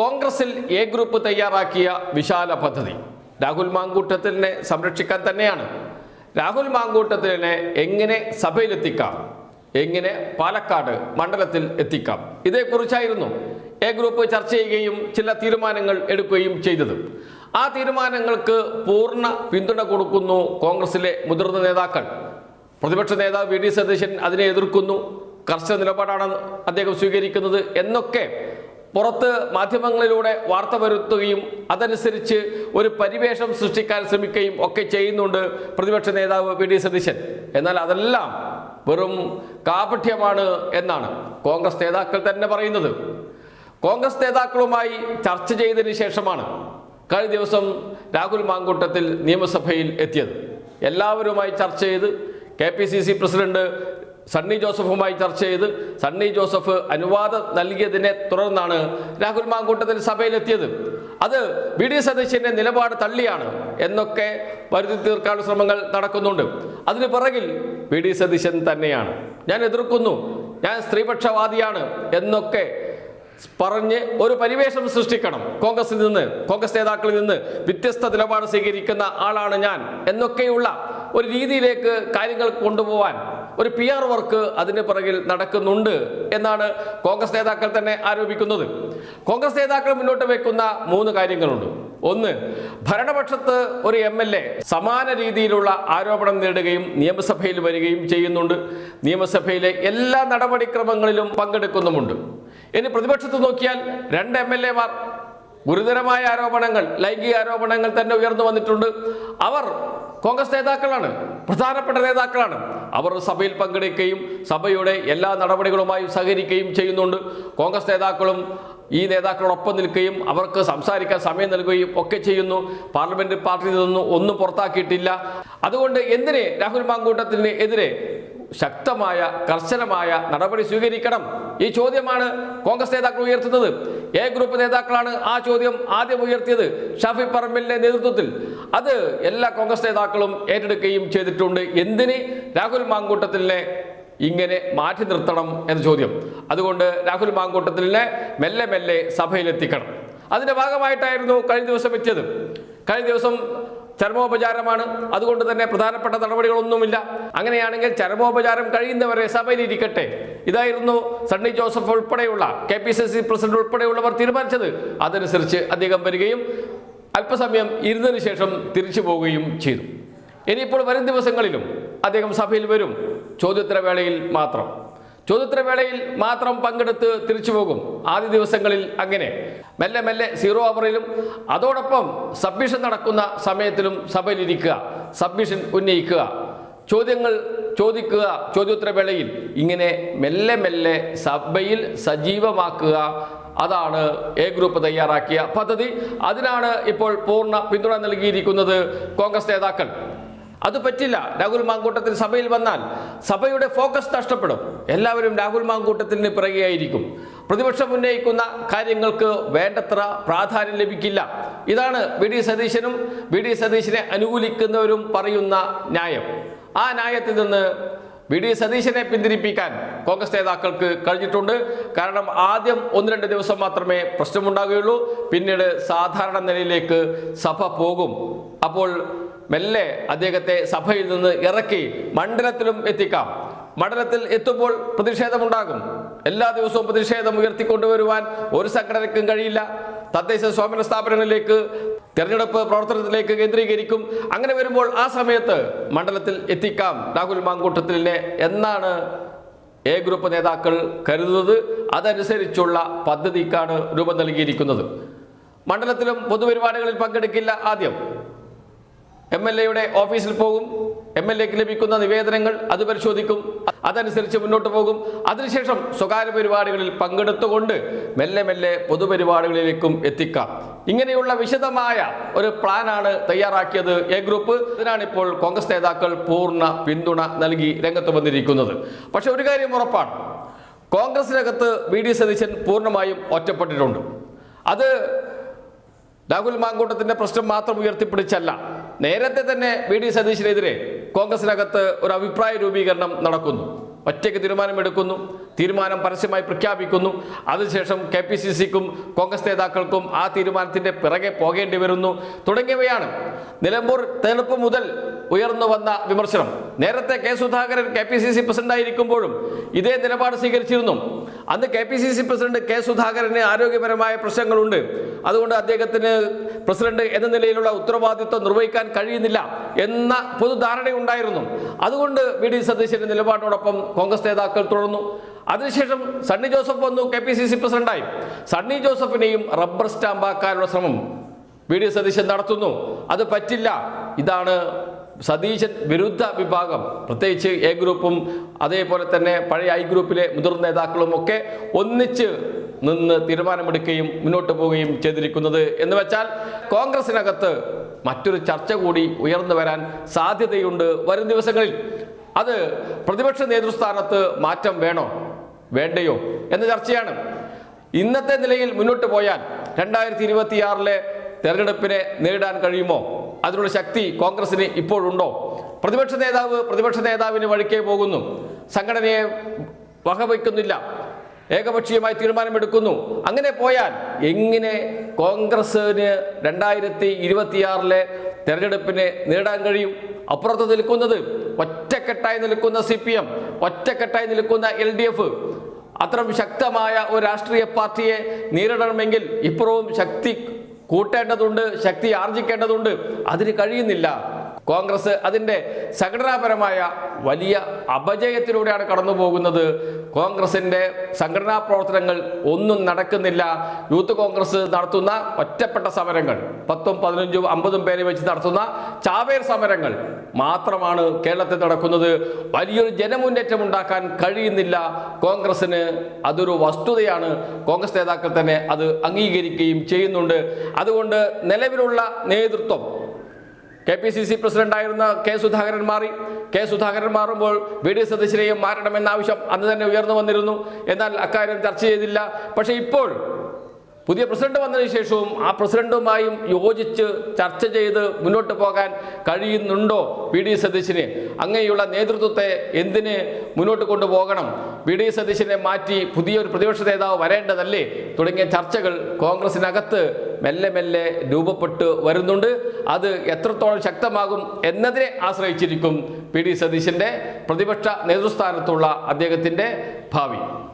കോൺഗ്രസിൽ A group തയ്യാറാക്കിയ വിശാല പദ്ധതി. രാഹുൽ മാങ്കൂട്ടത്തിനെ സംരക്ഷിക്കാൻ തന്നെയാണ്. രാഹുൽ മാങ്കൂട്ടത്തിനെ എങ്ങനെ സഭയിലെത്തിക്കാം? എങ്ങനെ പാലക്കാട് മണ്ഡലത്തിൽ എത്തിക്കാം? ഇതേക്കുറിച്ചായിരുന്നു എ ഗ്രൂപ്പ് ചർച്ച ചെയ്യുകയും ചില തീരുമാനങ്ങൾ എടുക്കുകയും ചെയ്തത്. ആ തീരുമാനങ്ങൾക്ക് പൂർണ പിന്തുണ കൊടുക്കുന്നു കോൺഗ്രസിലെ മുതിർന്ന നേതാക്കൾ. പ്രതിപക്ഷ നേതാവ് വി ഡി സതീശൻ അതിനെ എതിർക്കുന്നു. കർശന നിലപാടാണ് അദ്ദേഹം സ്വീകരിക്കുന്നത് എന്നൊക്കെ പുറത്ത് മാധ്യമങ്ങളിലൂടെ വാർത്ത വരുത്തുകയും അതനുസരിച്ച് ഒരു പരിവേഷം സൃഷ്ടിക്കാൻ ശ്രമിക്കുകയും ഒക്കെ ചെയ്യുന്നുണ്ട് പ്രതിപക്ഷ നേതാവ് വി ഡി സതീശൻ. എന്നാൽ അതെല്ലാം വെറും കാപഠ്യമാണ് എന്നാണ് കോൺഗ്രസ് നേതാക്കൾ തന്നെ പറയുന്നത്. കോൺഗ്രസ് നേതാക്കളുമായി ചർച്ച ചെയ്തതിന് ശേഷമാണ് കഴിഞ്ഞ ദിവസം രാഹുൽ മാങ്കൂട്ടത്തിൽ നിയമസഭയിൽ എത്തിയത്. എല്ലാവരുമായി ചർച്ച ചെയ്ത് K P C C president Sunny ജോസഫുമായി ചർച്ച ചെയ്ത് സണ്ണി ജോസഫ് അനുവാദം നൽകിയതിനെ തുടർന്നാണ് രാഹുൽ മാങ്കൂട്ടത്തിൽ സഭയിലെത്തിയത്. അത് ബി ഡി സതീശന്റെ നിലപാട് തള്ളിയാണ് എന്നൊക്കെ വരുത്തി തീർക്കാനുള്ള ശ്രമങ്ങൾ നടക്കുന്നുണ്ട്. അതിന് പിറകിൽ ബി ഡി സതീശൻ തന്നെയാണ്. ഞാൻ എതിർക്കുന്നു. ഞാൻ സ്ത്രീപക്ഷവാദിയാണ് എന്നൊക്കെ പറഞ്ഞ് ഒരു പരിവേഷം സൃഷ്ടിക്കണം. കോൺഗ്രസിൽ നിന്ന് കോൺഗ്രസ് നേതാക്കളിൽ നിന്ന് വ്യത്യസ്ത നിലപാട് സ്വീകരിക്കുന്ന ആളാണ് ഞാൻ എന്നൊക്കെയുള്ള ഒരു രീതിയിലേക്ക് കാര്യങ്ങൾ കൊണ്ടുപോവാൻ ഒരു പി ആർ വർക്ക് അതിന് പിറകിൽ നടക്കുന്നുണ്ട് എന്നാണ് കോൺഗ്രസ് നേതാക്കൾ തന്നെ ആരോപിക്കുന്നത്. കോൺഗ്രസ് നേതാക്കൾ മുന്നോട്ട് വെക്കുന്ന മൂന്ന് കാര്യങ്ങളുണ്ട്. ഒന്ന് ഭരണപക്ഷത്ത് ഒരു എം എൽ എ സമാന രീതിയിലുള്ള ആരോപണം നേടുകയും നിയമസഭയിൽ വരികയും ചെയ്യുന്നുണ്ട്. നിയമസഭയിലെ എല്ലാ നടപടിക്രമങ്ങളിലും പങ്കെടുക്കുന്നുമുണ്ട്. ഇനി പ്രതിപക്ഷത്ത് നോക്കിയാൽ രണ്ട് എം എൽ എമാർ ഗുരുതരമായ ആരോപണങ്ങൾ ലൈംഗിക ആരോപണങ്ങൾ തന്നെ ഉയർന്നു വന്നിട്ടുണ്ട്. അവർ കോൺഗ്രസ് നേതാക്കളാണ്. പ്രധാനപ്പെട്ട നേതാക്കളാണ്. അവർ സഭയിൽ പങ്കെടുക്കുകയും സഭയുടെ എല്ലാ നടപടികളുമായും സഹകരിക്കുകയും ചെയ്യുന്നുണ്ട്. കോൺഗ്രസ് നേതാക്കളും ഈ നേതാക്കളോടൊപ്പം നിൽക്കുകയും അവർക്ക് സംസാരിക്കാൻ സമയം നൽകുകയും ഒക്കെ ചെയ്യുന്നു. പാർലമെന്റ് പാർട്ടിയിൽ നിന്നും ഒന്നും പുറത്താക്കിയിട്ടില്ല. അതുകൊണ്ട് എന്തിനെ രാഹുൽ മാങ്കൂട്ടത്തിന് എതിരെ ശക്തമായ കർശനമായ നടപടി സ്വീകരിക്കണം? ഈ ചോദ്യമാണ് കോൺഗ്രസ് നേതാക്കൾ ഉയർത്തുന്നത്. എ ഗ്രൂപ്പ് നേതാക്കളാണ് ആ ചോദ്യം ആദ്യം ഉയർത്തിയത് ഷാഫി പറമ്പലിന്റെ നേതൃത്വത്തിൽ. അത് എല്ലാ കോൺഗ്രസ് നേതാക്കളും ഏറ്റെടുക്കുകയും ചെയ്തിട്ടുണ്ട്. എന്തിന്? രാഹുൽ മാങ്കൂട്ടത്തിലെ ഇങ്ങനെ മാറ്റി നിർത്തണം എന്ന ചോദ്യം. അതുകൊണ്ട് രാഹുൽ മാങ്കൂട്ടത്തിലെ മെല്ലെ മെല്ലെ സഭയിലെത്തിക്കണം. അതിന്റെ ഭാഗമായിട്ടായിരുന്നു കഴിഞ്ഞ ദിവസം എത്തിയത്. കഴിഞ്ഞ ദിവസം ചരമോപചാരമാണ്. അതുകൊണ്ട് തന്നെ പ്രധാനപ്പെട്ട നടപടികളൊന്നുമില്ല. അങ്ങനെയാണെങ്കിൽ ചരമോപചാരം കഴിയുന്നവരെ സഭയിലിരിക്കട്ടെ. ഇതായിരുന്നു സണ്ണി ജോസഫ് ഉൾപ്പെടെയുള്ള K P C C president ഉൾപ്പെടെയുള്ളവർ തീരുമാനിച്ചത്. അതനുസരിച്ച് അദ്ദേഹം വരികയും അല്പസമയം ഇരുന്നതിന് ശേഷം തിരിച്ചു പോവുകയും ചെയ്തു. ഇനിയിപ്പോൾ വരും ദിവസങ്ങളിലും അദ്ദേഹം സഭയിൽ വരും. ചോദ്യോത്തരവേളയിൽ മാത്രം. ചോദ്യോത്തരവേളയിൽ മാത്രം പങ്കെടുത്ത് തിരിച്ചു പോകും ആദ്യ ദിവസങ്ങളിൽ അങ്ങനെ. മെല്ലെ മെല്ലെ സീറോ അവറിലും അതോടൊപ്പം സബ്മിഷൻ നടക്കുന്ന സമയത്തിലും സഭയിലിരിക്കുക സബ്മിഷൻ ഉന്നയിക്കുക. ചോദ്യങ്ങൾ ചോദിക്കുക ചോദ്യോത്തരവേളയിൽ ഇങ്ങനെ മെല്ലെ മെല്ലെ സഭയിൽ സജീവമാക്കുക. അതാണ് എ ഗ്രൂപ്പ് തയ്യാറാക്കിയ പദ്ധതി. അതിനാണ് ഇപ്പോൾ പൂർണ പിന്തുണ നൽകിയിരിക്കുന്നത് കോൺഗ്രസ് നേതാക്കൾ. അത് പറ്റില്ല. രാഹുൽ മാങ്കൂട്ടത്തിൽ സഭയിൽ വന്നാൽ സഭയുടെ ഫോക്കസ് നഷ്ടപ്പെടും. എല്ലാവരും രാഹുൽ മാങ്കൂട്ടത്തിന് പിറകെയായിരിക്കും. പ്രതിപക്ഷം ഉന്നയിക്കുന്ന കാര്യങ്ങൾക്ക് വേണ്ടത്ര പ്രാധാന്യം ലഭിക്കില്ല. ഇതാണ് വി ഡി സതീശനും വി ഡി സതീശനെ അനുകൂലിക്കുന്നവരും പറയുന്ന ന്യായം. ആ ന്യായത്തിൽ നിന്ന് വി ഡി സതീശനെ പിന്തിരിപ്പിക്കാൻ കോൺഗ്രസ് നേതാക്കൾക്ക് കഴിഞ്ഞിട്ടുണ്ട്. കാരണം ആദ്യം ഒന്ന് രണ്ട് ദിവസം മാത്രമേ പ്രശ്നമുണ്ടാകുകയുള്ളൂ. പിന്നീട് സാധാരണ നിലയിലേക്ക് സഭ പോകും. അപ്പോൾ മെല്ലെ അദ്ദേഹത്തെ സഭയിൽ നിന്ന് ഇറക്കി മണ്ഡലത്തിലും എത്തിക്കാം. മണ്ഡലത്തിൽ എത്തുമ്പോൾ പ്രതിഷേധമുണ്ടാകും. എല്ലാ ദിവസവും പ്രതിഷേധം ഉയർത്തിക്കൊണ്ടുവരുവാൻ ഒരു സംഘടനയ്ക്കും കഴിയില്ല. തദ്ദേശ സ്വയംഭരണ സ്ഥാപനങ്ങളിലേക്ക് തെരഞ്ഞെടുപ്പ് പ്രവർത്തനത്തിലേക്ക് കേന്ദ്രീകരിക്കും. അങ്ങനെ വരുമ്പോൾ ആ സമയത്ത് മണ്ഡലത്തിൽ എത്തിക്കാം. രാഹുൽ മാങ്കൂട്ടത്തിലെ എന്നാണ് എ ഗ്രൂപ്പ് നേതാക്കൾ കരുതുന്നത്. അതനുസരിച്ചുള്ള പദ്ധതിക്കാണ് രൂപം നൽകിയിരിക്കുന്നത്. മണ്ഡലത്തിലും പൊതുപരിപാടികളിൽ പങ്കെടുക്കില്ല ആദ്യം. എം എൽ എയുടെ ഓഫീസിൽ പോകും. എം എൽ എക്ക് ലഭിക്കുന്ന നിവേദനങ്ങൾ അത് പരിശോധിക്കും. അതനുസരിച്ച് മുന്നോട്ട് പോകും. അതിനുശേഷം സ്വകാര്യ പരിപാടികളിൽ പങ്കെടുത്തുകൊണ്ട് മെല്ലെ മെല്ലെ പൊതുപരിപാടികളിലേക്കും എത്തിക്കാം. ഇങ്ങനെയുള്ള വിശദമായ ഒരു പ്ലാനാണ് തയ്യാറാക്കിയത് എ ഗ്രൂപ്പ്. ഇതിനാണ് ഇപ്പോൾ കോൺഗ്രസ് നേതാക്കൾ പൂർണ പിന്തുണ നൽകി രംഗത്ത് വന്നിരിക്കുന്നത്. പക്ഷെ ഒരു കാര്യം ഉറപ്പാണ്. കോൺഗ്രസിനകത്ത് വി ഡി സതീശൻ പൂർണമായും ഒറ്റപ്പെട്ടിട്ടുണ്ട്. അത് രാഹുൽ മാങ്കൂട്ടത്തിന്റെ പ്രശ്നം മാത്രം ഉയർത്തിപ്പിടിച്ചല്ല. നേരത്തെ തന്നെ വി ഡി സതീശിനെതിരെ കോൺഗ്രസിനകത്ത് ഒരു അഭിപ്രായ രൂപീകരണം നടക്കുന്നു. ഒറ്റയ്ക്ക് തീരുമാനമെടുക്കുന്നു തീരുമാനം പരസ്യമായി പ്രഖ്യാപിക്കുന്നു. അതിനുശേഷം കെ പി സി സിക്കും കോൺഗ്രസ് നേതാക്കൾക്കും ആ തീരുമാനത്തിന്റെ പിറകെ പോകേണ്ടി വരുന്നു. തുടങ്ങിയവയാണ് നിലമ്പൂർ തെരഞ്ഞെടുപ്പ് മുതൽ ഉയർന്നു വന്ന വിമർശനം. നേരത്തെ K Sudhakaran K P C C പ്രസിഡന്റായിരിക്കുമ്പോഴും ഇതേ നിലപാട് സ്വീകരിച്ചിരുന്നു. അന്ന് K P C C president K സുധാകരന് ആരോഗ്യപരമായ പ്രശ്നങ്ങളുണ്ട്. അതുകൊണ്ട് അദ്ദേഹത്തിന് പ്രസിഡന്റ് എന്ന നിലയിലുള്ള ഉത്തരവാദിത്വം നിർവഹിക്കാൻ കഴിയുന്നില്ല എന്ന പൊതുധാരണയുണ്ടായിരുന്നു. അതുകൊണ്ട് വി ഡി സതീശന്റെ നിലപാടിനോടൊപ്പം കോൺഗ്രസ് നേതാക്കൾ തുടർന്നു. അതിനുശേഷം സണ്ണി ജോസഫ് വന്നു കെ പി സി സി പ്രസിഡന്റായി. സണ്ണി ജോസഫിനെയും റബ്ബർ സ്റ്റാമ്പാക്കാനുള്ള ശ്രമം വി ഡി സതീശൻ നടത്തുന്നു. അത് പറ്റില്ല. ഇതാണ് സതീശൻ വിരുദ്ധ വിഭാഗം പ്രത്യേകിച്ച് എ ഗ്രൂപ്പും അതേപോലെ തന്നെ പഴയ ഐ ഗ്രൂപ്പിലെ മുതിർന്ന നേതാക്കളും ഒക്കെ ഒന്നിച്ച് നിന്ന് തീരുമാനമെടുക്കുകയും മുന്നോട്ട് പോവുകയും ചെയ്തിരിക്കുന്നത്. എന്ന് വെച്ചാൽ കോൺഗ്രസിനകത്ത് മറ്റൊരു ചർച്ച കൂടി ഉയർന്നു വരാൻ സാധ്യതയുണ്ട് വരും ദിവസങ്ങളിൽ. അത് പ്രതിപക്ഷ നേതൃസ്ഥാനത്ത് മാറ്റം വേണോ? വേണ്ടയോ? എന്ന ചർച്ചയാണ്. ഇന്നത്തെ നിലയിൽ മുന്നോട്ട് പോയാൽ രണ്ടായിരത്തി ഇരുപത്തിയാറിലെ തെരഞ്ഞെടുപ്പിനെ നേരിടാൻ കഴിയുമോ? അതിനുള്ള ശക്തി കോൺഗ്രസിന് ഇപ്പോഴുണ്ടോ? പ്രതിപക്ഷ നേതാവ് പ്രതിപക്ഷ നേതാവിന് വഴിക്കേ പോകുന്നു. സംഘടനയെ വകവയ്ക്കുന്നില്ല. ഏകപക്ഷീയമായി തീരുമാനമെടുക്കുന്നു. അങ്ങനെ പോയാൽ എങ്ങനെ കോൺഗ്രസ്സിന് രണ്ടായിരത്തി ഇരുപത്തിയാറിലെ തെരഞ്ഞെടുപ്പിനെ നേടാൻ കഴിയും? അപ്പുറത്ത് നിൽക്കുന്നത് ഒറ്റക്കെട്ടായി നിൽക്കുന്ന സി പി എം ഒറ്റക്കെട്ടായി നിൽക്കുന്ന എൽ ഡി എഫ് അത്തരം ശക്തമായ ഒരു രാഷ്ട്രീയ പാർട്ടിയെ നേരിടണമെങ്കിൽ ഇപ്പുറവും ശക്തി കൂട്ടേണ്ടതുണ്ട് ശക്തി ആർജിക്കേണ്ടതുണ്ട്. അതിന് കഴിയുന്നില്ല. കോൺഗ്രസ് അതിന്റെ സംഘടനാപരമായ വലിയ അപജയത്തിലൂടെയാണ് കടന്നു പോകുന്നത്. കോൺഗ്രസിന്റെ സംഘടനാ പ്രവർത്തനങ്ങൾ ഒന്നും നടക്കുന്നില്ല. യൂത്ത് കോൺഗ്രസ് നടത്തുന്ന ഒറ്റപ്പെട്ട സമരങ്ങൾ പത്തും പതിനഞ്ചും അമ്പതും പേരെ വെച്ച് നടത്തുന്ന ചാവേർ സമരങ്ങൾ മാത്രമാണ് കേരളത്തിൽ നടക്കുന്നത്. വലിയൊരു ജനമുന്നേറ്റം ഉണ്ടാക്കാൻ കഴിയുന്നില്ല. കോൺഗ്രസിന് അതൊരു വസ്തുതയാണ്. കോൺഗ്രസ് നേതാക്കൾ തന്നെ അത് അംഗീകരിക്കുകയും ചെയ്യുന്നുണ്ട്. അതുകൊണ്ട് നിലവിലുള്ള നേതൃത്വം കെ പി സി സി പ്രസിഡന്റായിരുന്ന കെ സുധാകരൻ മാറി. കെ സുധാകരൻ മാറുമ്പോൾ വി ഡി സതീശനെയും മാറണമെന്ന ആവശ്യം അന്ന് തന്നെ ഉയർന്നു വന്നിരുന്നു. എന്നാൽ അക്കാര്യം ചർച്ച ചെയ്തില്ല. പക്ഷേ ഇപ്പോൾ പുതിയ പ്രസിഡന്റ് വന്നതിന് ശേഷവും ആ പ്രസിഡന്റുമായും യോജിച്ച് ചർച്ച ചെയ്ത് മുന്നോട്ട് പോകാൻ കഴിയുന്നുണ്ടോ വി ഡി സതീശന്? അങ്ങനെയുള്ള നേതൃത്വത്തെ എന്തിന് മുന്നോട്ട് കൊണ്ടുപോകണം? വി ഡി സതീശനെ മാറ്റി പുതിയൊരു പ്രതിപക്ഷ നേതാവ് വരേണ്ടതല്ലേ? തുടങ്ങിയ ചർച്ചകൾ കോൺഗ്രസിനകത്ത് മെല്ലെ മെല്ലെ രൂപപ്പെട്ട് വരുന്നുണ്ട്. അത് എത്രത്തോളം ശക്തമാകും എന്നതിനെ ആശ്രയിച്ചിരിക്കും പി. ഡി. സതീശന്റെ പ്രതിപക്ഷ നേതൃസ്ഥാനത്തുള്ള അദ്ദേഹത്തിന്റെ ഭാവി.